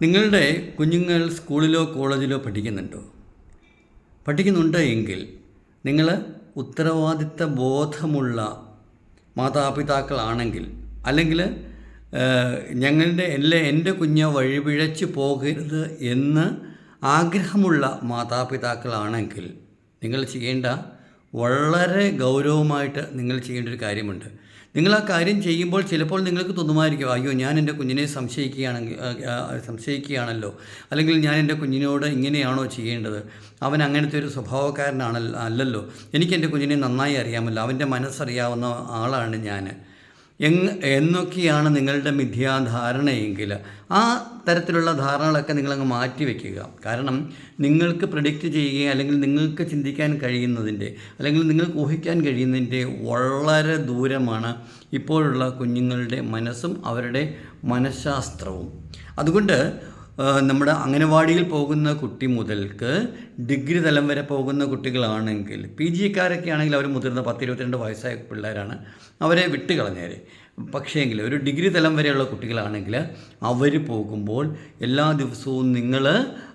നിങ്ങളുടെ കുഞ്ഞുങ്ങൾ സ്കൂളിലോ കോളേജിലോ പഠിക്കുന്നുണ്ടോ? പഠിക്കുന്നുണ്ട് എങ്കിൽ നിങ്ങൾ ഉത്തരവാദിത്ത ബോധമുള്ള മാതാപിതാക്കളാണെങ്കിൽ അല്ലെങ്കിൽ ഞങ്ങളുടെ എല്ലാ എന്റെ കുഞ്ഞ് വഴിപിഴച്ച് പോകരുത് എന്ന് ആഗ്രഹമുള്ള മാതാപിതാക്കളാണെങ്കിൽ നിങ്ങൾ ചെയ്യേണ്ട വളരെ ഗൗരവമായിട്ട് നിങ്ങൾ ചെയ്യേണ്ട ഒരു കാര്യമുണ്ട്. നിങ്ങൾ ആ കാര്യം ചെയ്യുമ്പോൾ ചിലപ്പോൾ നിങ്ങൾക്ക് തോന്നുമായിരിക്കും അയ്യോ ഞാൻ എന്റെ കുഞ്ഞിനെ സംശയിക്കുകയാണെങ്കിൽ സംശയിക്കുകയാണല്ലോ. അല്ലെങ്കിൽ ഞാൻ എന്റെ കുഞ്ഞിനോട് ഇങ്ങനെയാണോ ചെയ്യേണ്ടത്? അവൻ അങ്ങനത്തെ ഒരു സ്വഭാവക്കാരനാണല്ലോ അല്ലല്ലോ. എനിക്ക് എന്റെ കുഞ്ഞിനെ നന്നായി അറിയാമല്ലോ. അവന്റെ മനസ്സറിയാവുന്ന ആളാണ് ഞാൻ. എങ് എന്നൊക്കെയാണ് നിങ്ങളുടെ മിഥ്യാധാരണയെങ്കിൽ ആ തരത്തിലുള്ള ധാരണകളൊക്കെ നിങ്ങളങ്ങ് മാറ്റി വയ്ക്കുക കാരണം നിങ്ങൾക്ക് പ്രഡിക്റ്റ് ചെയ്യുകയും അല്ലെങ്കിൽ നിങ്ങൾക്ക് ചിന്തിക്കാൻ കഴിയുന്നതിന്റെ അല്ലെങ്കിൽ നിങ്ങൾക്ക് ഊഹിക്കാൻ കഴിയുന്നതിന്റെ വളരെ ദൂരമാണ് ഇപ്പോഴുള്ള കുഞ്ഞുങ്ങളുടെ മനസ്സും അവരുടെ മനഃശാസ്ത്രവും. അതുകൊണ്ട് നമ്മുടെ അംഗനവാടിയിൽ പോകുന്ന കുട്ടി മുതൽക്ക് ഡിഗ്രി തലം വരെ പോകുന്ന കുട്ടികളാണെങ്കിൽ പി ജിക്കാരൊക്കെ ആണെങ്കിൽ അവർ മുതിർന്ന പത്ത് ഇരുപത്തിരണ്ട് വയസ്സായ പിള്ളേരാണ്. അവരെ വിട്ടുകളഞ്ഞേരെ. പക്ഷേങ്കിൽ ഒരു ഡിഗ്രി തലം വരെയുള്ള കുട്ടികളാണെങ്കിൽ അവർ പോകുമ്പോൾ എല്ലാ ദിവസവും നിങ്ങൾ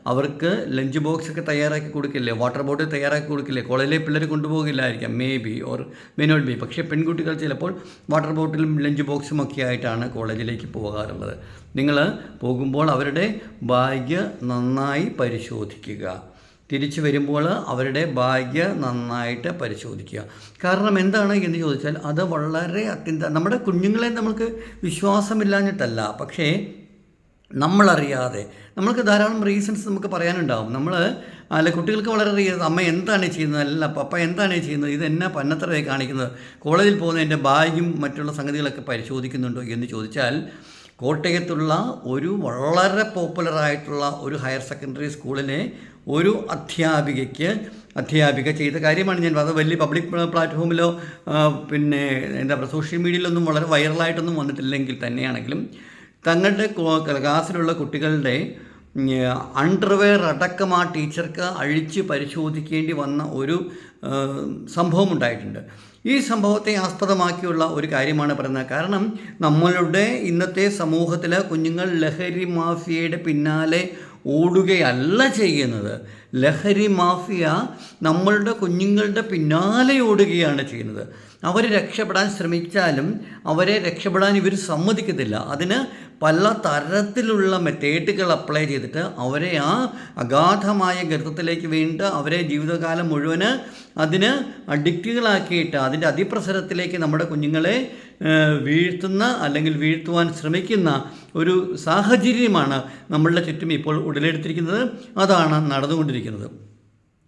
അവർക്ക് ലഞ്ച് ബോക്സ് ഒക്കെ തയ്യാറാക്കി കൊടുക്കില്ലേ? വാട്ടർ ബോട്ടിൽ തയ്യാറാക്കി കൊടുക്കില്ലേ? കോളേജിലെ പിള്ളേർ കൊണ്ടുപോകില്ലായിരിക്കാം. May be or may not be പക്ഷേ പെൺകുട്ടികൾ ചിലപ്പോൾ വാട്ടർ ബോട്ടിലും ലഞ്ച് ബോക്സും ഒക്കെ ആയിട്ടാണ് കോളേജിലേക്ക് പോകാറുള്ളത്. നിങ്ങൾ പോകുമ്പോൾ അവരുടെ ബാഗ് നന്നായി പരിശോധിക്കുക. തിരിച്ചു വരുമ്പോൾ അവരുടെ ഭാഗ്യ നന്നായിട്ട് പരിശോധിക്കുക. കാരണം എന്താണ് എന്ന് ചോദിച്ചാൽ അത് വളരെ അത്യന്ത നമ്മുടെ കുഞ്ഞുങ്ങളെ നമുക്ക് വിശ്വാസമില്ലാഞ്ഞിട്ടല്ല. പക്ഷേ നമ്മളറിയാതെ നമ്മൾക്ക് ധാരാളം റീസൺസ് നമുക്ക് പറയാനുണ്ടാവും. നമ്മൾ അല്ല കുട്ടികൾക്ക് വളരെ അറിയാതെ അമ്മ എന്താണ് ചെയ്യുന്നത്? അല്ല പപ്പ എന്താണ് ചെയ്യുന്നത്? ഇത് എന്നാ പന്നത്തറയെ കാണിക്കുന്നത്? കോളേജിൽ പോകുന്ന എന്റെ മറ്റുള്ള സംഗതികളൊക്കെ പരിശോധിക്കുന്നുണ്ടോ എന്ന് ചോദിച്ചാൽ കോട്ടയത്തുള്ള ഒരു വളരെ പോപ്പുലറായിട്ടുള്ള ഒരു ഹയർ സെക്കൻഡറി സ്കൂളിലെ ഒരു അധ്യാപികയ്ക്ക് അധ്യാപിക ചെയ്ത കാര്യമാണ് ഞാൻ അത് വലിയ പബ്ലിക് പ്ലാറ്റ്ഫോമിലോ പിന്നെ എന്താ പറയുക സോഷ്യൽ മീഡിയയിലൊന്നും വളരെ വൈറലായിട്ടൊന്നും വന്നിട്ടില്ലെങ്കിൽ തന്നെയാണെങ്കിലും തങ്ങളുടെ ക്ലാസ്സിലുള്ള കുട്ടികളുടെ അണ്ടർവെയർ അടക്കം ആ ടീച്ചർക്ക് അഴിച്ച് പരിശോധിക്കേണ്ടി വന്ന ഒരു സംഭവം ഉണ്ടായിട്ടുണ്ട് ഈ സംഭവത്തെ ആസ്പദമാക്കിയുള്ള ഒരു കാര്യമാണ് പറയുന്നത്. കാരണം നമ്മളുടെ ഇന്നത്തെ സമൂഹത്തിൽ കുഞ്ഞുങ്ങൾ ലഹരി മാഫിയയുടെ പിന്നാലെ ഓടുകയല്ല ചെയ്യുന്നത്. ലഹരി മാഫിയ നമ്മളുടെ കുഞ്ഞുങ്ങളുടെ പിന്നാലെ ഓടുകയാണ് ചെയ്യുന്നത്. അവർ രക്ഷപ്പെടാൻ ശ്രമിച്ചാലും അവരെ രക്ഷപ്പെടാൻ ഇവർ സമ്മതിക്കത്തില്ല. അതിന് പല തരത്തിലുള്ള മെത്തേഡുകൾ അപ്ലൈ ചെയ്തിട്ട് അവരെ ആ അഗാധമായ ഗർത്തത്തിലേക്ക് വീണ്ട് അവരെ ജീവിതകാലം മുഴുവൻ അതിന് അഡിക്റ്റുകളാക്കിയിട്ട് അതിന്റെ അതിപ്രസരത്തിലേക്ക് നമ്മുടെ കുഞ്ഞുങ്ങളെ വീഴ്ത്തുന്ന അല്ലെങ്കിൽ വീഴ്ത്തുവാൻ ശ്രമിക്കുന്ന ഒരു സാഹചര്യമാണ് നമ്മളുടെ ചുറ്റും ഇപ്പോൾ ഉടലെടുത്തിരിക്കുന്നത്. അതാണ് നടന്നുകൊണ്ടിരിക്കുന്നത്.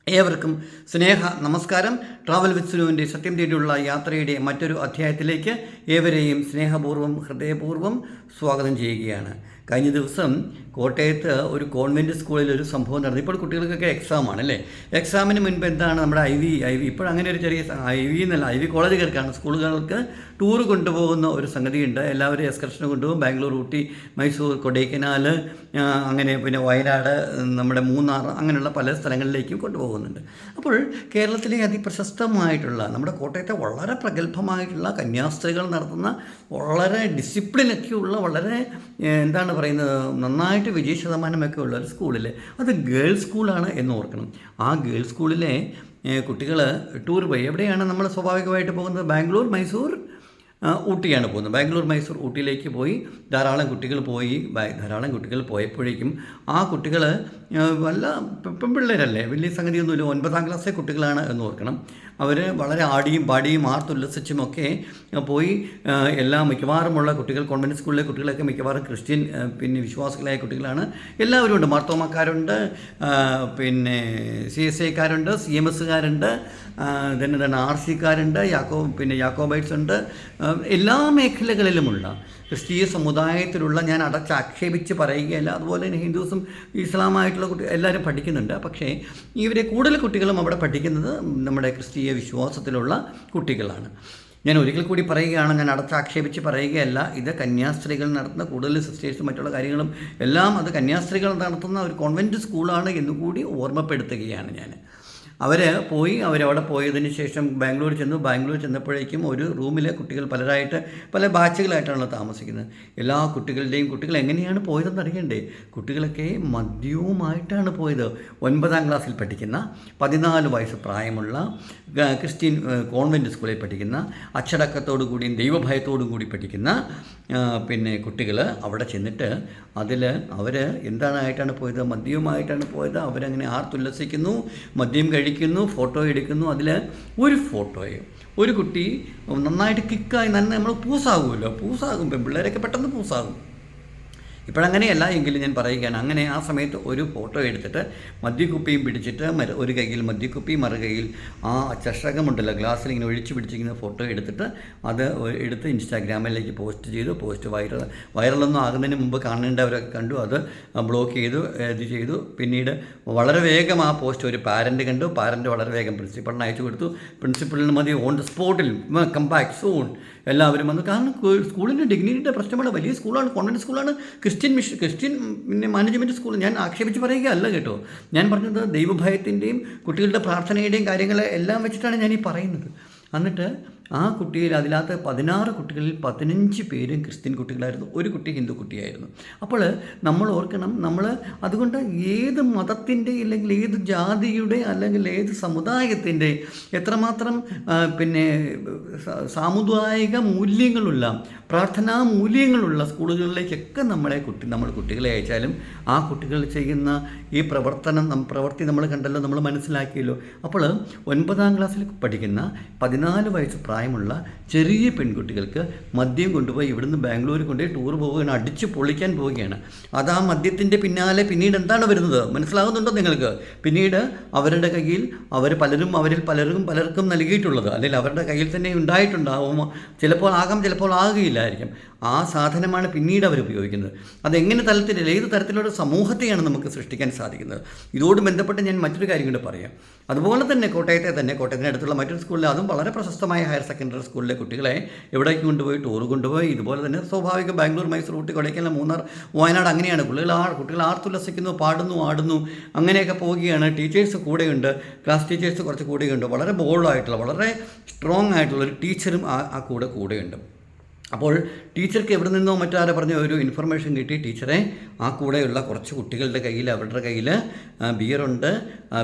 ഏവർക്കും സ്നേഹ നമസ്കാരം. ട്രാവൽ വിത്ത് സുനുവിന്റെ സത്യം തേടിയുള്ള യാത്രയുടെ മറ്റൊരു അധ്യായത്തിലേക്ക് ഏവരെയും സ്നേഹപൂർവം ഹൃദയപൂർവം സ്വാഗതം ചെയ്യുകയാണ്. കഴിഞ്ഞ ദിവസം കോട്ടയത്ത് ഒരു കോൺവെന്റ് സ്കൂളിൽ ഒരു സംഭവം നടന്നു. ഇപ്പോൾ കുട്ടികൾക്കൊക്കെ എക്സാമാണ് അല്ലേ? എക്സാമിന് മുൻപ് എന്താണ് നമ്മുടെ ഐ വി ഐ വി ഇപ്പോൾ അങ്ങനെ ഒരു ചെറിയ ഐ വി എന്നല്ല ഐ വി കോളേജുകാർക്കാണ് സ്കൂളുകൾക്ക് ടൂർ കൊണ്ടുപോകുന്ന ഒരു സംഗതിയുണ്ട്. എല്ലാവരും എക്സ്കർഷന് കൊണ്ടുപോകും. ബാംഗ്ലൂർ ഊട്ടി മൈസൂർ കൊടൈക്കനാൽ അങ്ങനെ പിന്നെ വയനാട് നമ്മുടെ മൂന്നാർ അങ്ങനെയുള്ള പല സ്ഥലങ്ങളിലേക്കും കൊണ്ടുപോകുന്നുണ്ട്. അപ്പോൾ കേരളത്തിലെ അതിപ്രശസ്തമായിട്ടുള്ള നമ്മുടെ കോട്ടയത്തെ വളരെ പ്രഗത്ഭമായിട്ടുള്ള കന്യാസ്ത്രീകൾ നടത്തുന്ന വളരെ ഡിസിപ്ലിനൊക്കെയുള്ള വളരെ എന്താണ് പറയുന്നത് നന്നായിട്ട് വിജയ ശതമാനമൊക്കെ ഉള്ള ഒരു സ്കൂളിൽ അത് ഗേൾസ് സ്കൂളാണ് എന്ന് ഓർക്കണം. ആ ഗേൾസ് സ്കൂളിലെ കുട്ടികൾ ടൂർ പോയി. എവിടെയാണ് നമ്മൾ സ്വാഭാവികമായിട്ട് പോകുന്നത്? ബാംഗ്ലൂർ മൈസൂർ ഊട്ടിയാണ് പോകുന്നത്. ബാംഗ്ലൂർ മൈസൂർ ഊട്ടിയിലേക്ക് പോയി ധാരാളം കുട്ടികൾ പോയി ധാരാളം കുട്ടികൾ പോയപ്പോഴേക്കും ആ കുട്ടികൾ വല്ല പെൺപിള്ളേരല്ലേ? വലിയ സംഗതിയൊന്നുമില്ല. ഒൻപതാം ക്ലാസ്സിലെ കുട്ടികളാണ് എന്ന് ഓർക്കണം. അവർ വളരെ ആടിയും പാടിയും ആർത്തുല്ലസിച്ചുമൊക്കെ പോയി എല്ലാ മിക്കവാറുമുള്ള കുട്ടികൾ കോൺവെന്റ് സ്കൂളിലെ കുട്ടികളൊക്കെ മിക്കവാറും ക്രിസ്ത്യൻ പിന്നെ വിശ്വാസികളായ കുട്ടികളാണ്. എല്ലാവരും ഉണ്ട്. മാർത്തോമാക്കാരുണ്ട് പിന്നെ സി എസ് ഐക്കാരുണ്ട് സി എം എസ്സുകാരുണ്ട് then എന്താണ് ആർ സിക്കാരുണ്ട് യാക്കോ പിന്നെ യാക്കോബൈറ്റ്സ് ഉണ്ട് എല്ലാ മേഖലകളിലുമുള്ള ക്രിസ്തീയ സമുദായത്തിലുള്ള ഞാൻ അടച്ചാക്ഷേപിച്ച് പറയുകയല്ല. അതുപോലെ തന്നെ ഹിന്ദുസും ഇസ്ലാമായിട്ടുള്ള കുട്ടി എല്ലാവരും പഠിക്കുന്നുണ്ട്. പക്ഷേ ഇവരെ കൂടുതൽ കുട്ടികളും അവിടെ പഠിക്കുന്നത് നമ്മുടെ ക്രിസ്തീയ വിശ്വാസത്തിലുള്ള കുട്ടികളാണ്. ഞാൻ ഒരിക്കൽ കൂടി പറയുകയാണ് ഞാൻ അടച്ചാക്ഷേപിച്ച് പറയുകയല്ല. ഇത് കന്യാസ്ത്രീകൾ നടത്തുന്ന കൂടുതൽ സിസ്റ്റേഴ്സും മറ്റുള്ള കാര്യങ്ങളും എല്ലാം അത് കന്യാസ്ത്രീകൾ നടത്തുന്ന ഒരു കോൺവെന്റ് സ്കൂളാണ് എന്നുകൂടി ഓർമ്മപ്പെടുത്തുകയാണ് ഞാൻ. അവർ പോയി അവരവിടെ പോയതിന് ശേഷം ബാംഗ്ലൂർ ചെന്നു. ബാംഗ്ലൂർ ചെന്നപ്പോഴേക്കും ഒരു റൂമിലെ കുട്ടികൾ പലരായിട്ട് പല ബാച്ചുകളായിട്ടാണല്ലോ താമസിക്കുന്നത്. എല്ലാ കുട്ടികളുടെയും കുട്ടികൾ എങ്ങനെയാണ് പോയതെന്ന് അറിയണ്ടേ? കുട്ടികളൊക്കെ മദ്യവുമായിട്ടാണ് പോയത്. ഒൻപതാം ക്ലാസ്സിൽ പഠിക്കുന്ന പതിനാല് വയസ്സ് പ്രായമുള്ള ക്രിസ്ത്യൻ കോൺവെന്റ് സ്കൂളിൽ പഠിക്കുന്ന അച്ചടക്കത്തോടു കൂടിയും ദൈവഭയത്തോടും കൂടി പഠിക്കുന്ന പിന്നെ കുട്ടികൾ അവിടെ ചെന്നിട്ട് അതിൽ അവർ എന്താണായിട്ടാണ് പോയത്? മദ്യവുമായിട്ടാണ് പോയത്. അവരങ്ങനെ ആർത്തുല്ലസിക്കുന്നു മദ്യം കഴിക്കുന്നു ഫോട്ടോ എടുക്കുന്നു. അതിൽ ഒരു ഫോട്ടോയും ഒരു കുട്ടി നന്നായിട്ട് കിക്കായി നന്ന നമ്മൾ പൂസാകുമല്ലോ. പൂസാകും. പെൺപിള്ളേരൊക്കെ പെട്ടെന്ന് പൂസാകും. ഇപ്പോഴങ്ങനെയല്ല എങ്കിലും ഞാൻ പറയുകയാണ്. അങ്ങനെ ആ സമയത്ത് ഒരു ഫോട്ടോ എടുത്തിട്ട് മദ്യക്കുപ്പിയും പിടിച്ചിട്ട് ഒരു കൈയിൽ മദ്യക്കുപ്പി മറുകയിൽ ആ ചഷകമുണ്ടല്ലോ ഗ്ലാസ്സിൽ ഇങ്ങനെ ഒഴിച്ചു പിടിച്ചിരിക്കുന്ന ഫോട്ടോ എടുത്തിട്ട് അത് എടുത്ത് ഇൻസ്റ്റാഗ്രാമിലേക്ക് പോസ്റ്റ് ചെയ്തു. പോസ്റ്റ് വൈറൽ വൈറലൊന്നും ആകുന്നതിന് മുമ്പ് കാണേണ്ടവരൊക്കെ കണ്ടു. അത് ബ്ലോക്ക് ചെയ്തു ഇത് ചെയ്തു. പിന്നീട് വളരെ വേഗം ആ പോസ്റ്റ് ഒരു പാരന്റ് കണ്ടു. പാരന്റ് വളരെ വേഗം പ്രിൻസിപ്പളിന് അയച്ചു കൊടുത്തു. പ്രിൻസിപ്പളിന് മതി ഓൺ ദ സ്പോട്ടിൽ കം ബാക്ക് സൂൺ എല്ലാവരും വന്നു കാരണം സ്കൂളിന്റെ ഡിഗ്നിറ്റിയുടെ പ്രശ്നമാണ് വലിയ സ്കൂളാണ് കോൺവെന്റ് സ്കൂളാണ്. ക്രിസ്ത്യൻ മിഷൻ ക്രിസ്ത്യൻ പിന്നെ മാനേജ്മെന്റ് സ്കൂൾ ഞാൻ ആക്ഷേപിച്ച് പറയുകയല്ല കേട്ടോ. ഞാൻ പറഞ്ഞത് ദൈവഭയത്തിന്റെയും കുട്ടികളുടെ പ്രാർത്ഥനയുടെയും കാര്യങ്ങളെല്ലാം വെച്ചിട്ടാണ് ഞാൻ ഈ പറയുന്നത്. എന്നിട്ട് ആ കുട്ടിയിൽ അതിനകത്ത് പതിനാറ് കുട്ടികളിൽ പതിനഞ്ച് പേരും ക്രിസ്ത്യൻ കുട്ടികളായിരുന്നു. ഒരു കുട്ടി ഹിന്ദു കുട്ടിയായിരുന്നു. അപ്പോൾ നമ്മൾ ഓർക്കണം നമ്മൾ അതുകൊണ്ട് ഏത് മതത്തിന്റെ അല്ലെങ്കിൽ ഏത് ജാതിയുടെ അല്ലെങ്കിൽ ഏത് സമുദായത്തിന്റെ എത്രമാത്രം പിന്നെ സാമുദായിക മൂല്യങ്ങളുള്ള പ്രാർത്ഥനാ മൂല്യങ്ങളുള്ള സ്കൂളുകളിലേക്കൊക്കെ നമ്മളെ കുട്ടി നമ്മൾ കുട്ടികളെ അയച്ചാലും ആ കുട്ടികൾ ചെയ്യുന്ന ഈ പ്രവർത്തനം പ്രവൃത്തി നമ്മൾ കണ്ടല്ലോ നമ്മൾ മനസ്സിലാക്കിയല്ലോ. അപ്പോൾ ഒൻപതാം ക്ലാസ്സിൽ പഠിക്കുന്ന പതിനാല് വയസ്സ് പ്രായമുള്ള ചെറിയ പെൺകുട്ടികൾക്ക് മദ്യം കൊണ്ടുപോയി ഇവിടുന്ന് ബാംഗ്ലൂർ കൊണ്ടുപോയി ടൂർ പോവുകയാണ് അടിച്ച് പൊളിക്കാൻ പോവുകയാണ്. അത് ആ മദ്യത്തിന്റെ പിന്നാലെ പിന്നീട് എന്താണ് വരുന്നത്? മനസ്സിലാകുന്നുണ്ടോ നിങ്ങൾക്ക്? പിന്നീട് അവരുടെ കയ്യിൽ അവർ പലരും അവരിൽ പലരും പലർക്കും നൽകിയിട്ടുള്ളത് അല്ലെങ്കിൽ അവരുടെ കയ്യിൽ തന്നെ ഉണ്ടായിട്ടുണ്ടാവും. ചിലപ്പോൾ ആകാം ചിലപ്പോൾ ആകുകയില്ലായിരിക്കും. ആ സാധനമാണ് പിന്നീട് അവർ ഉപയോഗിക്കുന്നത്. അതെങ്ങനെ തലത്തിൽ ഏത് തരത്തിലുള്ള സമൂഹത്തെയാണ് നമുക്ക് സൃഷ്ടിക്കാൻ സാധിക്കുന്നത്? ഇതോട് ബന്ധപ്പെട്ട് ഞാൻ മറ്റൊരു കാര്യം കൂടെ പറയാം. അതുപോലെ തന്നെ കോട്ടയത്തെ തന്നെ കോട്ടയത്തിനടുത്തുള്ള മറ്റൊരു സ്കൂളിൽ അതും വളരെ പ്രശസ്തമായ ഹയർ സെക്കൻഡറി സ്കൂളിലെ കുട്ടികളെ എവിടേക്ക് കൊണ്ടുപോയി ടൂർ കൊണ്ടുപോയി ഇതുപോലെ തന്നെ സ്വാഭാവിക ബാംഗ്ലൂർ മൈസൂർ ഊട്ടി കൊടൈക്കനാൽ മൂന്നാർ വയനാട് അങ്ങനെയാണ്. കുട്ടികൾ ആ കുട്ടികൾ ആർത്തുല്ലസിക്കുന്നു പാടുന്നു ആടുന്നു അങ്ങനെയൊക്കെ പോവുകയാണ്. ടീച്ചേഴ്സ് കൂടെയുണ്ട്. ക്ലാസ് ടീച്ചേഴ്സ് കുറച്ച് കൂടെയുണ്ട്. വളരെ ബോൾഡായിട്ടുള്ള വളരെ സ്ട്രോങ് ആയിട്ടുള്ള ഒരു ടീച്ചറും ആ ആ കൂടെ കൂടെയുണ്ട്. അപ്പോൾ ടീച്ചർക്ക് എവിടെ നിന്നോ മറ്റാരെ പറഞ്ഞ ഒരു ഇൻഫർമേഷൻ കിട്ടി. ടീച്ചറെ ആ കൂടെയുള്ള കുറച്ച് കുട്ടികളുടെ കയ്യിൽ അവരുടെ കയ്യിൽ ബിയറുണ്ട്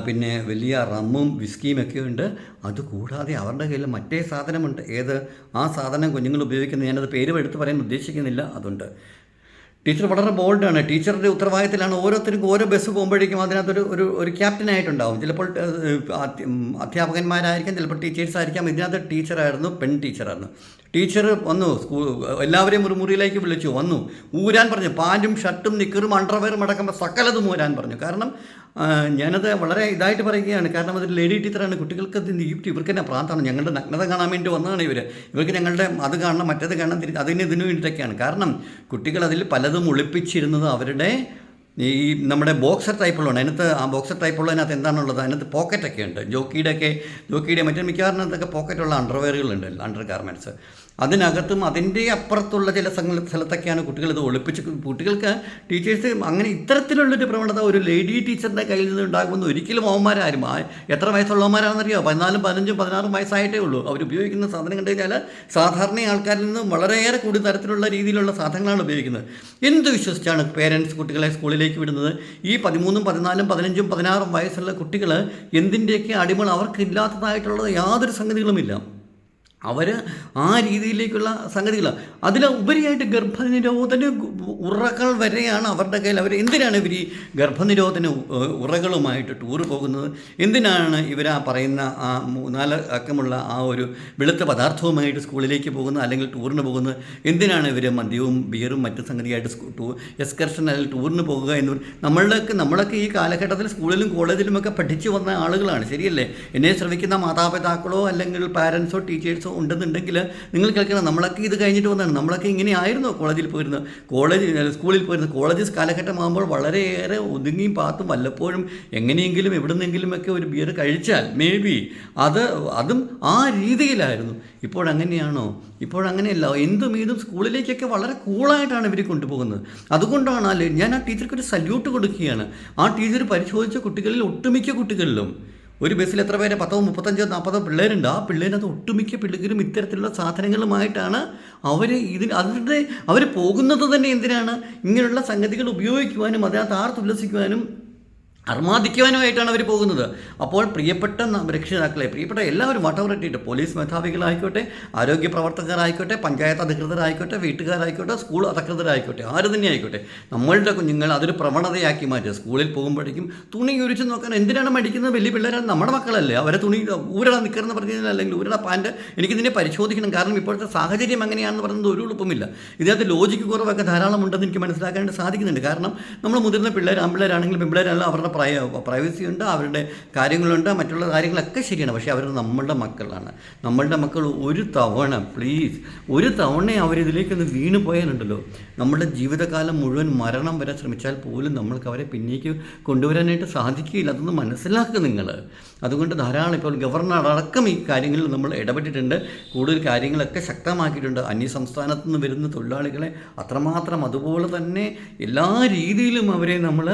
പിന്നെ വലിയ റമ്മും വിസ്കിയും ഒക്കെ ഉണ്ട്. അതുകൂടാതെ അവരുടെ കയ്യിൽ മറ്റേ സാധനമുണ്ട്. ഏത്? ആ സാധനം കുഞ്ഞുങ്ങൾ ഉപയോഗിക്കുന്നത് ഞാനത് പേര് എടുത്ത് പറയാൻ ഉദ്ദേശിക്കുന്നില്ല. അതുണ്ട്. ടീച്ചർ വളരെ ബോൾഡാണ് ടീച്ചറുടെ ഉത്തരവാദിത്തത്തിലാണ് ഓരോരുത്തർക്കും ഓരോ ബസ് പോകുമ്പോഴേക്കും അതിനകത്തൊരു ഒരു ഒരു ക്യാപ്റ്റനായിട്ടുണ്ടാവും ചിലപ്പോൾ അധ്യാപകന്മാരായിരിക്കാം ചിലപ്പോൾ ടീച്ചേഴ്സ് ആയിരിക്കാം. ഇതിനകത്ത് ടീച്ചറായിരുന്നു പെൺ ടീച്ചറായിരുന്നു. ടീച്ചർ വന്നു സ്കൂൾ എല്ലാവരെയും ഒരു മുറിയിലേക്ക് വിളിച്ചു വന്നു. ഊരാൻ പറഞ്ഞു പാന്റും ഷർട്ടും നിക്കറും അണ്ടർവെയറും അടക്കം സകലതും ഊരാൻ പറഞ്ഞു. കാരണം ഞാനത് വളരെ ഇതായിട്ട് പറയുകയാണ്. കാരണം അതൊരു ലേഡി ടീച്ചറാണ്. കുട്ടികൾക്ക് ഇത് ഇവർക്ക് തന്നെ പ്രാന്താണ്? ഞങ്ങളുടെ നഗ്നത കാണാൻ വേണ്ടി വന്നതാണ് ഇവർ ഇവർക്ക് ഞങ്ങളുടെ അത് കാണണം മറ്റേത് കാണാൻ തിരി അതിന് ഇതിനു വേണ്ടിയിട്ടൊക്കെയാണ്. കാരണം കുട്ടികൾ അതിൽ പലതും ഒളിപ്പിച്ചിരുന്നത് അവരുടെ ഈ നമ്മുടെ ബോക്സർ ടൈപ്പുള്ളതാണ്. അതിനകത്ത് ആ ബോക്സർ ടൈപ്പുള്ളതിനകത്ത് എന്താണുള്ളത്? അതിനകത്ത് പോക്കറ്റൊക്കെ ഉണ്ട് ജോക്കിയുടെ ഒക്കെ ജോക്കിയുടെ മറ്റേ മിക്കവാറിനകത്തൊക്കെ പോക്കറ്റുള്ള അണ്ടർവെയറുകളുണ്ട് അണ്ടർ ഗാർമെന്റ്സ് അതിനകത്തും അതിന്റെ അപ്പുറത്തുള്ള ചില സ്ഥലത്തൊക്കെയാണ് കുട്ടികൾ ഇത് ഒളിപ്പിച്ച് കുട്ടികൾക്ക് ടീച്ചേഴ്സ് അങ്ങനെ ഇത്തരത്തിലുള്ളൊരു പ്രവണത ഒരു ലേഡി ടീച്ചറിന്റെ കയ്യിൽ നിന്ന് ഉണ്ടാകുമെന്ന് ഒരിക്കലും അവന്മാരാരും എത്ര വയസ്സുള്ളവന്മാരാണെന്നറിയോ? പതിനാലും പതിനഞ്ചും പതിനാറും വയസ്സായിട്ടേ ഉള്ളൂ. അവർ ഉപയോഗിക്കുന്ന സാധനം കണ്ടു കഴിഞ്ഞാൽ സാധാരണ ആൾക്കാരിൽ നിന്ന് വളരെയേറെ കൂടി തരത്തിലുള്ള രീതിയിലുള്ള സാധനങ്ങളാണ് ഉപയോഗിക്കുന്നത്. എന്ത് വിശ്വസിച്ചാണ് പേരൻസ് കുട്ടികളെ സ്കൂളിലേക്ക് വിടുന്നത്? ഈ പതിമൂന്നും പതിനാലും പതിനഞ്ചും പതിനാറും വയസ്സുള്ള കുട്ടികൾ എന്തിന്റെയൊക്കെ അടിമകൾ അവർക്കില്ലാത്തതായിട്ടുള്ളത് യാതൊരു സംഗതികളുമില്ല. അവർ ആ രീതിയിലേക്കുള്ള സംഗതികളാണ് അതിൽ ഉപരിയായിട്ട് ഗർഭനിരോധന ഉറകൾ വരെയാണ് അവരുടെ കയ്യിൽ. അവർ എന്തിനാണ് ഇവർ ഈ ഗർഭനിരോധന ഉറകളുമായിട്ട് ടൂർ പോകുന്നത്? എന്തിനാണ് ഇവർ ആ പറയുന്ന ആ മൂന്നാൽ അക്കമുള്ള ആ ഒരു വെളുത്ത പദാർത്ഥവുമായിട്ട് സ്കൂളിലേക്ക് പോകുന്നത് അല്ലെങ്കിൽ ടൂറിന് പോകുന്നത്? എന്തിനാണ് ഇവർ മദ്യവും ബിയറും മറ്റു സംഗതിയായിട്ട് ടൂർ എക്സ്കർഷൻ അല്ലെങ്കിൽ ടൂറിന് പോകുക എന്ന് നമ്മളൊക്കെ നമ്മളൊക്കെ ഈ കാലഘട്ടത്തിൽ സ്കൂളിലും കോളേജിലുമൊക്കെ പഠിച്ചു വന്ന ആളുകളാണ്. ശരിയല്ലേ? എന്നെ ശ്രമിക്കുന്ന മാതാപിതാക്കളോ അല്ലെങ്കിൽ പാരൻസോ ടീച്ചേഴ്സോ ഉണ്ടെന്നുണ്ടെങ്കിൽ നിങ്ങൾ കേൾക്കണം നമ്മളൊക്കെ ഇത് കഴിഞ്ഞിട്ട് വന്നതാണ് നമ്മളൊക്കെ ഇങ്ങനെ ആയിരുന്നോ കോളേജിൽ പോയിരുന്നത്. കോളേജ് സ്കൂളിൽ പോയിരുന്നത്. കോളേജ് കാലഘട്ടമാകുമ്പോൾ വളരെയേറെ ഒതുങ്ങിയും പാത്തും വല്ലപ്പോഴും എങ്ങനെയെങ്കിലും എവിടുന്നെങ്കിലുമൊക്കെ ഒരു ബിയർ കഴിച്ചാൽ മേ ബി അത് അതും ആ രീതിയിലായിരുന്നു. ഇപ്പോഴങ്ങനെയാണോ ഇപ്പോഴങ്ങനെയല്ല എന്തും ഇതും സ്കൂളിലേക്കൊക്കെ വളരെ കൂളായിട്ടാണ് ഇവർ കൊണ്ടുപോകുന്നത്. അതുകൊണ്ടാണ് ഞാൻ ആ ടീച്ചർക്ക് ഒരു സല്യൂട്ട് കൊടുക്കുകയാണ്. ആ ടീച്ചർ പരിശോധിച്ച കുട്ടികളിൽ ഒട്ടുമിക്ക കുട്ടികളിലും ഒരു ബസ്സിൽ എത്ര പേര്? പത്തോ മുപ്പത്തഞ്ചോ നാൽപ്പതോ പിള്ളേരുണ്ട്. ആ പിള്ളേരത് ഒട്ടുമിക്ക പിള്ളേരും ഇത്തരത്തിലുള്ള സാധനങ്ങളുമായിട്ടാണ് അവർ ഇതിന് അവരുടെ അവർ പോകുന്നത് തന്നെ എന്തിനാണ്? ഇങ്ങനെയുള്ള സംഗതികൾ ഉപയോഗിക്കുവാനും അതിനകത്ത് ആർത്തുല്ലസിക്കുവാനും അർമാദിക്കുവാനുമായിട്ടാണ് അവർ പോകുന്നത്. അപ്പോൾ പ്രിയപ്പെട്ട രക്ഷിതാക്കളെ പ്രിയപ്പെട്ട എല്ലാവരും വട്ടവറട്ടിയിട്ട് പോലീസ് മേധാവികളായിക്കോട്ടെ ആരോഗ്യ പ്രവർത്തകരായിക്കോട്ടെ പഞ്ചായത്ത് അധികൃതരായിക്കോട്ടെ വീട്ടുകാരായിക്കോട്ടെ സ്കൂൾ അധികൃതരായിക്കോട്ടെ ആര് തന്നെ ആയിക്കോട്ടെ നമ്മളുടെ കുഞ്ഞുങ്ങൾ അതൊരു പ്രവണതയാക്കി മാറ്റുക. സ്കൂളിൽ പോകുമ്പോഴേക്കും തുണി ഉരിച്ച് നോക്കാൻ എന്തിനാണ് മടിക്കുന്നത് വലിയ പിള്ളേരാണ് നമ്മുടെ മക്കളല്ലേ. അവരെ തുണി ഊരട നിൽക്കുന്ന പറഞ്ഞാൽ അല്ലെങ്കിൽ ഊരട പാന്റ് എനിക്കിതിനെ പരിശോധിക്കണം. കാരണം ഇപ്പോഴത്തെ സാഹചര്യം എങ്ങനെയാണെന്ന് പറയുന്നത് ഒരു എളുപ്പമില്ല ഇതിനകത്ത് ലോജിക്ക് കുറവൊക്കെ ധാരാളം ഉണ്ടെന്ന് എനിക്ക് മനസ്സിലാക്കാനായിട്ട് സാധിക്കുന്നുണ്ട്. കാരണം നമ്മൾ മുതിർന്ന പിള്ളേർ ആൺപിള്ളേരാണെങ്കിലും പെമ്പിള്ളേരാണെങ്കിലും അവരുടെ പ്രൈ പ്രൈവസി ഉണ്ട് അവരുടെ കാര്യങ്ങളുണ്ട് മറ്റുള്ള കാര്യങ്ങളൊക്കെ ശരിയാണ്. പക്ഷേ അവർ നമ്മളുടെ മക്കളാണ്. നമ്മളുടെ മക്കൾ ഒരു തവണ പ്ലീസ് ഒരു തവണ അവരിതിലേക്കൊന്ന് വീണ് പോയാലുണ്ടല്ലോ. നമ്മുടെ ജീവിതകാലം മുഴുവൻ മരണം വരെ ശ്രമിച്ചാൽ പോലും നമ്മൾക്ക് അവരെ പിന്നേക്ക് കൊണ്ടുവരാനായിട്ട് സാധിക്കുകയില്ല. അതൊന്ന് മനസ്സിലാക്കുക നിങ്ങൾ അതുകൊണ്ട് ധാരാളം ഇപ്പോൾ ഗവർണർ അടക്കം ഈ കാര്യങ്ങളിൽ നമ്മൾ ഇടപെട്ടിട്ടുണ്ട്. കൂടുതൽ കാര്യങ്ങളൊക്കെ ശക്തമാക്കിയിട്ടുണ്ട്. അന്യ സംസ്ഥാനത്തു നിന്ന് വരുന്ന തൊഴിലാളികളെ അത്രമാത്രം അതുപോലെ തന്നെ എല്ലാ രീതിയിലും അവരെ നമ്മൾ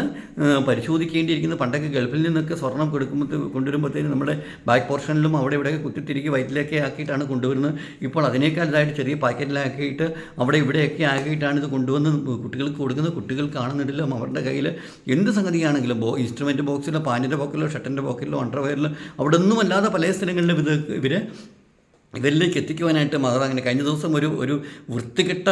പരിശോധിക്കേണ്ടിയിരിക്കുന്നു. പണ്ടൊക്കെ ഗൾഫിൽ നിന്നൊക്കെ സ്വർണം കൊടുക്കുമ്പോൾ കൊണ്ടുവരുമ്പോഴത്തേന് നമ്മുടെ ബാക്ക് പോർഷനിലും അവിടെ ഇവിടെയൊക്കെ കുത്തിത്തിരിക്കി വയറ്റിലൊക്കെ ആക്കിയിട്ടാണ് കൊണ്ടുവരുന്നത്. ഇപ്പോൾ അതിനേക്കാൾ ഇതായിട്ട് ചെറിയ പാക്കറ്റിലാക്കിയിട്ട് അവിടെ ഇവിടെയൊക്കെ ആക്കിയിട്ടാണ് ഇത് കൊണ്ടുവന്ന് കുട്ടികൾക്ക് കൊടുക്കുന്നത്. കുട്ടികൾ കാണുന്നില്ല അവരുടെ കയ്യിൽ എന്ത് സംഗതിയാണെങ്കിലും ബോ ഇൻസ്ട്രുമെന്റ് ബോക്സിലോ പാനിന്റെ പോക്കറ്റിലോ ഷർട്ടിന്റെ പോക്കറ്റിലോ അണ്ടർവെയറിലോ അവിടെ ഒന്നുമല്ലാതെ പല സ്ഥലങ്ങളിലും ഇത് ഇവർ ഇവരിലേക്ക് എത്തിക്കുവാനായിട്ട് മദർ അങ്ങനെ കഴിഞ്ഞ ദിവസം ഒരു ഒരു വൃത്തികെട്ട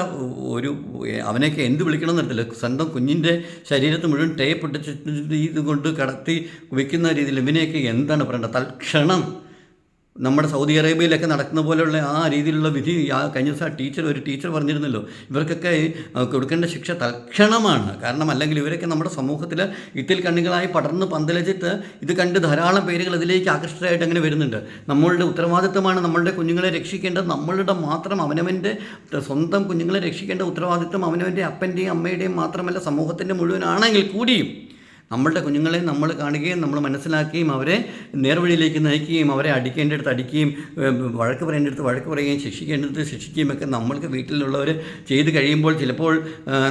ഒരു അവനെയൊക്കെ എന്ത് വിളിക്കണം എന്നറിയത്തില്ല സ്വന്തം കുഞ്ഞിന്റെ ശരീരത്ത് മുഴുവൻ ടേപ്പ് ഇട്ടിട്ട് ഇത് കടത്തി വയ്ക്കുന്ന രീതിയിൽ ഇവനെയൊക്കെ എന്താണ് പറയേണ്ടത്? തൽക്ഷണം നമ്മുടെ സൗദി അറേബ്യയിലൊക്കെ നടക്കുന്ന പോലെയുള്ള ആ രീതിയിലുള്ള വിധി ആ കഴിഞ്ഞ ദിവസം ആ ടീച്ചർ ഒരു ടീച്ചർ പറഞ്ഞിരുന്നല്ലോ ഇവർക്കൊക്കെ കൊടുക്കേണ്ട ശിക്ഷ തൽക്ഷണമാണ്. കാരണം അല്ലെങ്കിൽ ഇവരൊക്കെ നമ്മുടെ സമൂഹത്തിൽ ഇത്തിൽ കണ്ണികളായി പടർന്ന് പന്തലിച്ചിട്ട് ഇത് കണ്ട് ധാരാളം പേരുകൾ അതിലേക്ക് ആകൃഷ്ടരായിട്ട് അങ്ങനെ വരുന്നുണ്ട്. നമ്മളുടെ ഉത്തരവാദിത്തമാണ് നമ്മളുടെ കുഞ്ഞുങ്ങളെ രക്ഷിക്കേണ്ടത്. നമ്മളുടെ മാത്രം അവനവന്റെ സ്വന്തം കുഞ്ഞുങ്ങളെ രക്ഷിക്കേണ്ട ഉത്തരവാദിത്തം അവനവന്റെ അപ്പന്റെയും അമ്മയുടെയും മാത്രമല്ല സമൂഹത്തിന്റെ മുഴുവനാണെങ്കിൽ കൂടിയും. നമ്മളുടെ കുഞ്ഞുങ്ങളെ നമ്മൾ കാണുകയും നമ്മൾ മനസ്സിലാക്കുകയും അവരെ നേർവഴിയിലേക്ക് നയിക്കുകയും അവരെ അടിക്കേണ്ടടുത്ത് അടിക്കുകയും വഴക്ക് പറയേണ്ടടുത്ത് വഴക്ക് പറയുകയും ശിക്ഷിക്കേണ്ടടുത്ത് ശിക്ഷിക്കുകയും ഒക്കെ നമ്മൾക്ക് വീട്ടിലുള്ളവർ ചെയ്ത് കഴിയുമ്പോൾ ചിലപ്പോൾ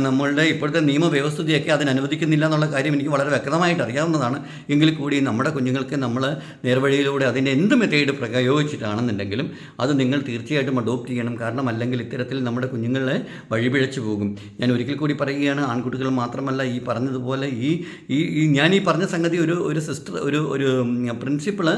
നമ്മളുടെ ഇപ്പോഴത്തെ നിയമവ്യവസ്ഥയൊക്കെ അതിനനുവദിക്കുന്നില്ല എന്നുള്ള കാര്യം എനിക്ക് വളരെ വ്യക്തമായിട്ട് അറിയാവുന്നതാണ്. എങ്കിൽ കൂടി നമ്മുടെ കുഞ്ഞുങ്ങൾക്ക് നമ്മൾ നേർവഴിയിലൂടെ അതിന്റെ എന്ത് മെത്തേഡ് പ്രയോഗിച്ചിട്ടാണെന്നുണ്ടെങ്കിലും അത് നിങ്ങൾ തീർച്ചയായിട്ടും അഡോപ്റ്റ് ചെയ്യണം. കാരണം അല്ലെങ്കിൽ ഇത്തരത്തിൽ നമ്മുടെ കുഞ്ഞുങ്ങളെ വഴിപിഴച്ചു പോകും. ഞാൻ ഒരിക്കൽ കൂടി പറയുകയാണ് ആൺകുട്ടികൾ മാത്രമല്ല ഈ പറഞ്ഞതുപോലെ ഈ ഈ ഈ ഞാൻ ഈ പറഞ്ഞ സംഗതി ഒരു ഒരു സിസ്റ്റർ ഒരു ഒരു പ്രിൻസിപ്പിൾ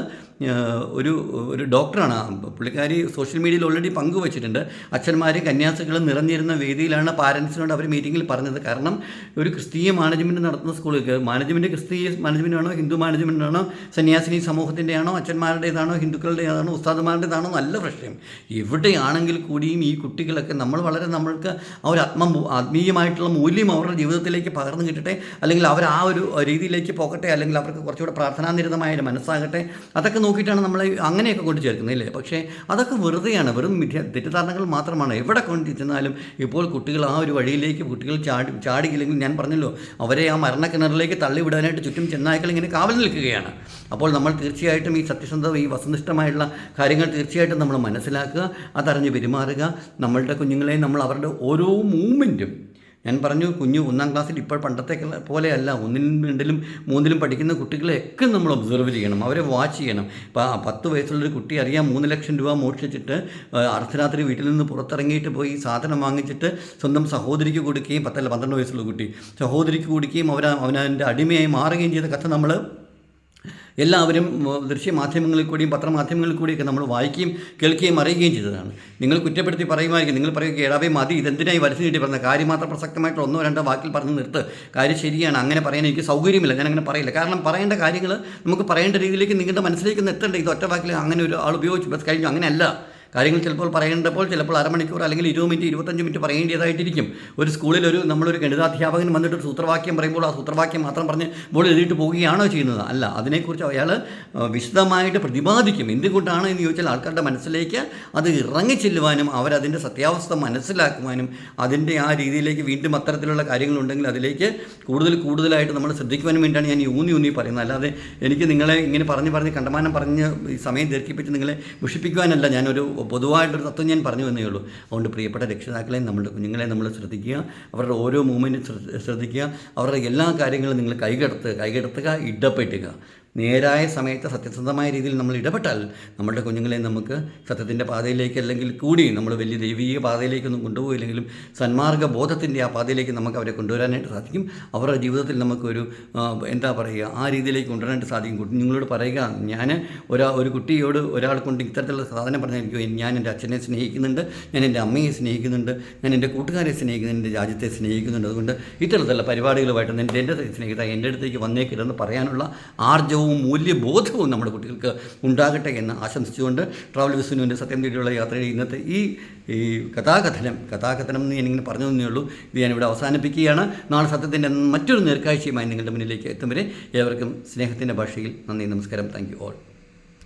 ഒരു ഒരു ഡോക്ടറാണ് പുള്ളിക്കാരി സോഷ്യൽ മീഡിയയിൽ ഓൾറെഡി പങ്കുവച്ചിട്ടുണ്ട്. അച്ഛന്മാർ കന്യാസികളും നിറഞ്ഞിരുന്ന വേദിയിലാണ് പാരൻസിനോട് അവർ മീറ്റിങ്ങിൽ പറഞ്ഞത്. കാരണം ഒരു ക്രിസ്തീയ മാനേജ്മെന്റ് നടത്തുന്ന സ്കൂളിൽ മാനേജ്മെന്റ് ക്രിസ്തീയ മാനേജ്മെന്റ് ആണോ ഹിന്ദു മാനേജ്മെന്റ് ആണോ സന്യാസിനി സമൂഹത്തിന്റെ ആണോ അച്ഛന്മാരുടേതാണോ ഹിന്ദുക്കളുടേതാണോ ഉസ്താദുമാരുടേതാണോ നല്ല പ്രശ്നം. എവിടെയാണെങ്കിൽ കൂടിയും ഈ കുട്ടികളൊക്കെ നമ്മൾ വളരെ നമ്മൾക്ക് ആ ഒരു ആത്മ ആത്മീയമായിട്ടുള്ള മൂല്യം അവരുടെ ജീവിതത്തിലേക്ക് പകർന്നു കിട്ടട്ടെ. അല്ലെങ്കിൽ അവർ ആ ഒരു രീതിയിലേക്ക് പോകട്ടെ അല്ലെങ്കിൽ അവർക്ക് കുറച്ചുകൂടെ പ്രാർത്ഥനാനിരതമായ ഒരു മനസ്സാകട്ടെ അതൊക്കെ നോക്കിയിട്ടാണ് നമ്മൾ അങ്ങനെയൊക്കെ കൊണ്ട് ചേർക്കുന്നത് ഇല്ലേ? പക്ഷേ അതൊക്കെ വെറുതെയാണ് വെറും തെറ്റിദ്ധാരണകൾ മാത്രമാണ്. എവിടെ കൊണ്ട് ചെന്നാലും ഇപ്പോൾ കുട്ടികൾ ആ ഒരു വഴിയിലേക്ക് കുട്ടികൾ ചാടി ചാടിയില്ലെങ്കിൽ ഞാൻ പറഞ്ഞല്ലോ അവരെ ആ മരണക്കിണറിലേക്ക് തള്ളിവിടാനായിട്ട് ചുറ്റും ചെന്നായ്ക്കൾ ഇങ്ങനെ കാവൽ നിൽക്കുകയാണ്. അപ്പോൾ നമ്മൾ തീർച്ചയായിട്ടും ഈ സത്യസന്ധത ഈ വസ്തുനിഷ്ഠമായിട്ടുള്ള കാര്യങ്ങൾ തീർച്ചയായിട്ടും നമ്മൾ മനസ്സിലാക്കുക അതറിഞ്ഞ് പെരുമാറുക. നമ്മളുടെ കുഞ്ഞുങ്ങളെ നമ്മൾ അവരുടെ ഓരോ മൂമെന്റും ഞാൻ പറഞ്ഞു കുഞ്ഞു ഒന്നാം ക്ലാസ്സിൽ ഇപ്പോൾ പണ്ടത്തെ പോലെയല്ല. ഒന്നിലും രണ്ടിലും മൂന്നിലും പഠിക്കുന്ന കുട്ടികളെയൊക്കെ നമ്മൾ ഒബ്സർവ് ചെയ്യണം. അവരെ വാച്ച് ചെയ്യണം. ഇപ്പോൾ പത്ത് വയസ്സുള്ളൊരു കുട്ടി അറിയാം മൂന്ന് ലക്ഷം രൂപ മോഷ്ടിച്ചിട്ട് അർദ്ധരാത്രി വീട്ടിൽ നിന്ന് പുറത്തിറങ്ങിയിട്ട് പോയി സാധനം വാങ്ങിച്ചിട്ട് സ്വന്തം സഹോദരിക്ക് കൊടുക്കുകയും പത്തല്ല പന്ത്രണ്ട് വയസ്സുള്ള കുട്ടി സഹോദരിക്ക് കൊടുക്കുകയും അവർ അവനതിന്റെ അടിമയായി മാറുകയും ചെയ്ത കഥ നമ്മൾ എല്ലാവരും ദൃശ്യമാധ്യമങ്ങളിൽ കൂടിയും പത്രമാധ്യമങ്ങളിൽ കൂടിയൊക്കെ നമ്മൾ വായിക്കുകയും കേൾക്കുകയും അറിയുകയും ചെയ്തതാണ്. നിങ്ങൾ കുറ്റപ്പെടുത്തി പറയുമായിരിക്കും. നിങ്ങൾ പറയുക ഏടാവേ മതി ഇതെന്തിനായി വരച്ചു നീട്ടി പറഞ്ഞത്? കാര്യം മാത്രം പ്രസക്തമായിട്ട് ഒന്നോ രണ്ടോ വാക്കിൽ പറഞ്ഞ് നിർത്ത്. കാര്യം ശരിയാണ്. അങ്ങനെ പറയാൻ എനിക്ക് സൗകര്യമില്ല. ഞാൻ അങ്ങനെ പറയില്ല. കാരണം പറയേണ്ട കാര്യങ്ങൾ നമുക്ക് പറയേണ്ട രീതിയിലേക്ക് നിങ്ങളുടെ മനസ്സിലേക്ക് എത്തണ്ട? ഇത് ഒറ്റ വാക്കിൽ അങ്ങനെ ഒരു ആൾ ഉപയോഗിച്ചു. ബസ് കഴിഞ്ഞു. അങ്ങനെയല്ല. കാര്യങ്ങൾ ചിലപ്പോൾ പറയേണ്ടപ്പോൾ ചിലപ്പോൾ അരമണിക്കൂർ അല്ലെങ്കിൽ ഇരുപത് മിനിറ്റ് ഇരുപത്തഞ്ച് മിനിറ്റ് പറയേണ്ടതായിട്ടിരിക്കും. ഒരു സ്കൂളിൽ ഒരു നമ്മളൊരു ഗണിതാധ്യാപകൻ വന്നിട്ട് ഒരു സൂത്രവാക്യം പറയുമ്പോൾ ആ സൂത്രവാക്യം മാത്രം പറഞ്ഞ് ബോൾ എഴുതിയിട്ട് പോവുകയാണോ ചെയ്യുന്നത്. അല്ല അതിനെക്കുറിച്ച് അയാൾ വിശദമായിട്ട് പ്രതിപാദിക്കും. എന്തുകൊണ്ടാണ് എന്ന് ചോദിച്ചാൽ ആൾക്കാരുടെ മനസ്സിലേക്ക് അത് ഇറങ്ങിച്ചെല്ലുവാനും അവരതിന്റെ സത്യാവസ്ഥ മനസ്സിലാക്കുവാനും അതിന്റെ ആ രീതിയിലേക്ക് വീണ്ടും അത്തരത്തിലുള്ള കാര്യങ്ങളുണ്ടെങ്കിൽ അതിലേക്ക് കൂടുതൽ കൂടുതലായിട്ട് നമ്മൾ ശ്രദ്ധിക്കുവാനും വേണ്ടിയാണ് ഞാൻ ഊന്നി ഊന്നി പറയുന്നത്. അല്ലാതെ എനിക്ക് നിങ്ങളെ ഇങ്ങനെ പറഞ്ഞ് പറഞ്ഞ് കണ്ടമാനം പറഞ്ഞ് സമയം ദീർഘിപ്പിച്ച് നിങ്ങളെ മുഷിപ്പിക്കുവാനല്ല ഞാനൊരു പൊതുവായിട്ടൊരു തത്വം ഞാൻ പറഞ്ഞു എന്നേ ഉള്ളൂ. അതുകൊണ്ട് പ്രിയപ്പെട്ട രക്ഷിതാക്കളെ നമ്മുടെ കുഞ്ഞുങ്ങളെ നമ്മൾ ശ്രദ്ധിക്കുക. അവരുടെ ഓരോ മൂവ്മെന്റും ശ്രദ്ധിക്കുക. അവരുടെ എല്ലാ കാര്യങ്ങളും നിങ്ങൾ കൈകടത്തുക കൈകടത്തുക ഇടപെട്ടുക നേരായ സമയത്ത് സത്യസന്ധമായ രീതിയിൽ നമ്മൾ ഇടപെട്ടാൽ നമ്മുടെ കുഞ്ഞുങ്ങളെ നമുക്ക് സത്യത്തിന്റെ പാതയിലേക്ക് അല്ലെങ്കിൽ കൂടി നമ്മൾ വലിയ ദൈവീക പാതയിലേക്കൊന്നും കൊണ്ടുപോയില്ലെങ്കിലും സന്മാർഗ ബോധത്തിന്റെ ആ പാതയിലേക്ക് നമുക്ക് അവരെ കൊണ്ടുവരാനായിട്ട് സാധിക്കും. അവരുടെ ജീവിതത്തിൽ നമുക്കൊരു എന്താ പറയുക ആ രീതിയിലേക്ക് കൊണ്ടുവരാനായിട്ട് സാധിക്കും. കുഞ്ഞുങ്ങളോട് പറയുക ഞാൻ ഒരാ ഒരു കുട്ടിയോട് ഒരാൾ കൊണ്ട് ഇത്തരത്തിലുള്ള സാധനം പറഞ്ഞാൽ ഞാൻ എന്റെ അച്ഛനെ സ്നേഹിക്കുന്നുണ്ട് ഞാൻ എന്റെ അമ്മയെ സ്നേഹിക്കുന്നുണ്ട് ഞാൻ എന്റെ കൂട്ടുകാരെ സ്നേഹിക്കുന്നുണ്ട് എന്റെ രാജ്യത്തെ സ്നേഹിക്കുന്നുണ്ട്. അതുകൊണ്ട് ഇത്തരത്തിലുള്ള പരിപാടികളുമായിട്ട് എന്റെ എന്റെ സ്നേഹിത എന്റെ അടുത്തേക്ക് വന്നേക്കരുതെന്ന് പറയാനുള്ള ആർജവും മൂല്യബോധവും നമ്മുടെ കുട്ടികൾക്ക് ഉണ്ടാകട്ടെ എന്ന് ആശംസിച്ചുകൊണ്ട് ട്രാവൽ വിസുവിന്റെ സത്യം തേടിയുള്ള യാത്രയുടെ ഇന്നത്തെ ഈ ഈ കഥാകഥനം കഥാകഥനം എന്ന് ഞാനിങ്ങനെ പറഞ്ഞു തന്നേ ഉള്ളൂ. ഇത് ഞാനിവിടെ അവസാനിപ്പിക്കുകയാണ്. നാളെ സത്യത്തിന്റെ മറ്റൊരു നേർക്കാഴ്ചയുമായി നിങ്ങളുടെ മുന്നിലേക്ക് എത്തും വരെ ഏവർക്കും സ്നേഹത്തിന്റെ ഭാഷയിൽ നന്ദി നമസ്കാരം. Thank you all.